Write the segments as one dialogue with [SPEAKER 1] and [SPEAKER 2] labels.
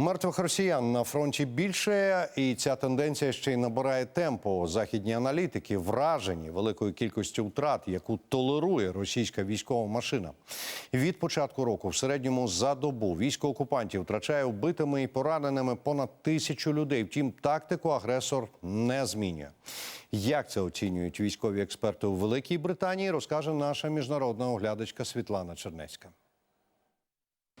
[SPEAKER 1] Мертвих росіян на фронті більше, і ця тенденція ще й набирає темпу. Західні аналітики вражені великою кількістю втрат, яку толерує російська військова машина. Від початку року в середньому за добу військо окупантів втрачає вбитими і пораненими понад тисячу людей. Втім, тактику агресор не змінює. Як це оцінюють військові експерти у Великій Британії, розкаже наша міжнародна оглядачка Світлана Чернецька.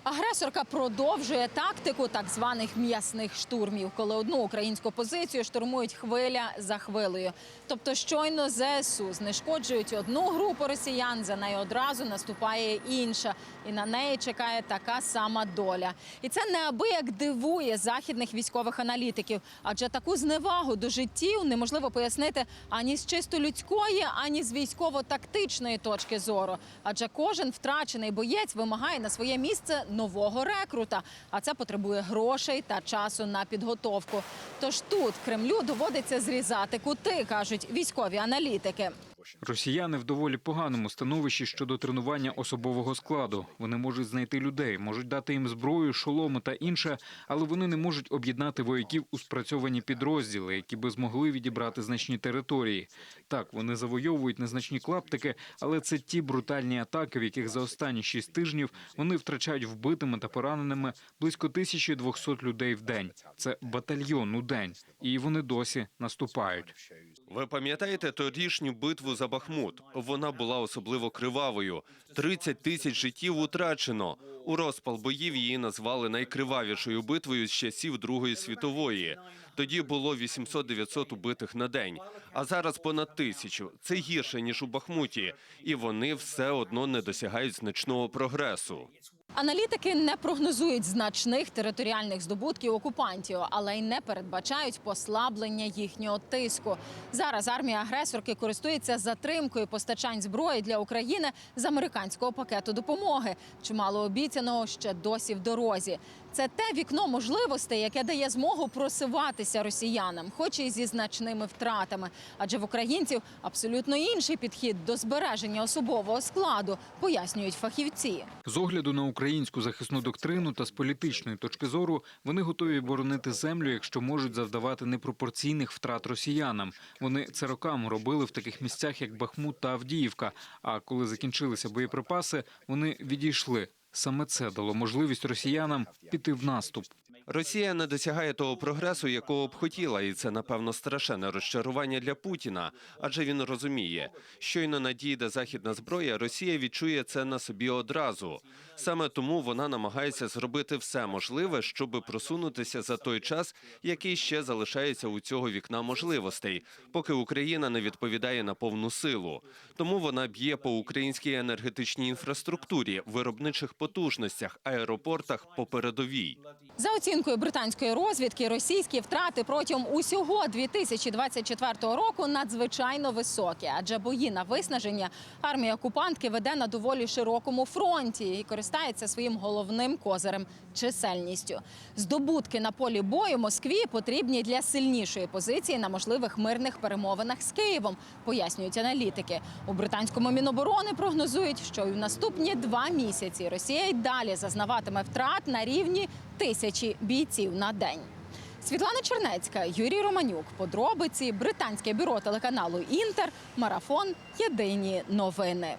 [SPEAKER 2] Агресорка продовжує тактику так званих м'ясних штурмів, коли одну українську позицію штурмують хвиля за хвилею. Тобто, щойно ЗСУ знешкоджують одну групу росіян, за нею одразу наступає інша, і на неї чекає така сама доля. І це неабияк дивує західних військових аналітиків, адже таку зневагу до життів неможливо пояснити ані з чисто людської, ані з військово-тактичної точки зору. Адже кожен втрачений боєць вимагає на своє місце нового рекрута, а це потребує грошей та часу на підготовку. Тож тут Кремлю доводиться зрізати кути, кажуть військові аналітики.
[SPEAKER 3] Росіяни в доволі поганому становищі щодо тренування особового складу. Вони можуть знайти людей, можуть дати їм зброю, шоломи та інше, але вони не можуть об'єднати вояків у спрацьовані підрозділи, які би змогли відібрати значні території. Так, вони завойовують незначні клаптики, але це ті брутальні атаки, в яких за останні шість тижнів вони втрачають вбитими та пораненими близько 1200 людей в день. Це батальйон у день, і вони досі наступають.
[SPEAKER 4] Ви пам'ятаєте торішню битву за Бахмут? Вона була особливо кривавою. 30 тисяч життів утрачено. У розпал боїв її назвали найкривавішою битвою з часів Другої світової. Тоді було 800-900 убитих на день, а зараз понад тисячу. Це гірше ніж у Бахмуті, і вони все одно не досягають значного прогресу.
[SPEAKER 2] Аналітики не прогнозують значних територіальних здобутків окупантів, але й не передбачають послаблення їхнього тиску. Зараз армія агресорки користується затримкою постачань зброї для України з американського пакету допомоги. Чимало обіцяного ще досі в дорозі. Це те вікно можливостей, яке дає змогу просуватися росіянам, хоч і зі значними втратами. Адже в українців абсолютно інший підхід до збереження особового складу, пояснюють фахівці.
[SPEAKER 3] З огляду на українську захисну доктрину та з політичної точки зору вони готові боронити землю, якщо можуть завдавати непропорційних втрат росіянам. Вони це роками робили в таких місцях, як Бахмут та Авдіївка. А коли закінчилися боєприпаси, вони відійшли. Саме це дало можливість росіянам піти в наступ.
[SPEAKER 4] Росія не досягає того прогресу, якого б хотіла, і це напевно страшенне розчарування для Путіна. Адже він розуміє, щойно надійде західна зброя, Росія відчує це на собі одразу. Саме тому вона намагається зробити все можливе, щоб просунутися за той час, який ще залишається у цього вікна можливостей, поки Україна не відповідає на повну силу. Тому вона б'є по українській енергетичній інфраструктурі, виробничих потужностях, аеропортах по передовій.
[SPEAKER 2] За оцінкою британської розвідки, російські втрати протягом усього 2024 року надзвичайно високі, адже бої на виснаження армія окупантки веде на доволі широкому фронті і користається своїм головним козирем чисельністю. Здобутки на полі бою Москві потрібні для сильнішої позиції на можливих мирних перемовинах з Києвом, пояснюють аналітики. У британському міноборони прогнозують, що і в наступні два місяці Росія й далі зазнаватиме втрат на рівні тисячі бійців на день. Світлана Чернецька, Юрій Романюк. Подробиці британське бюро телеканалу Інтер. Марафон. Єдині новини.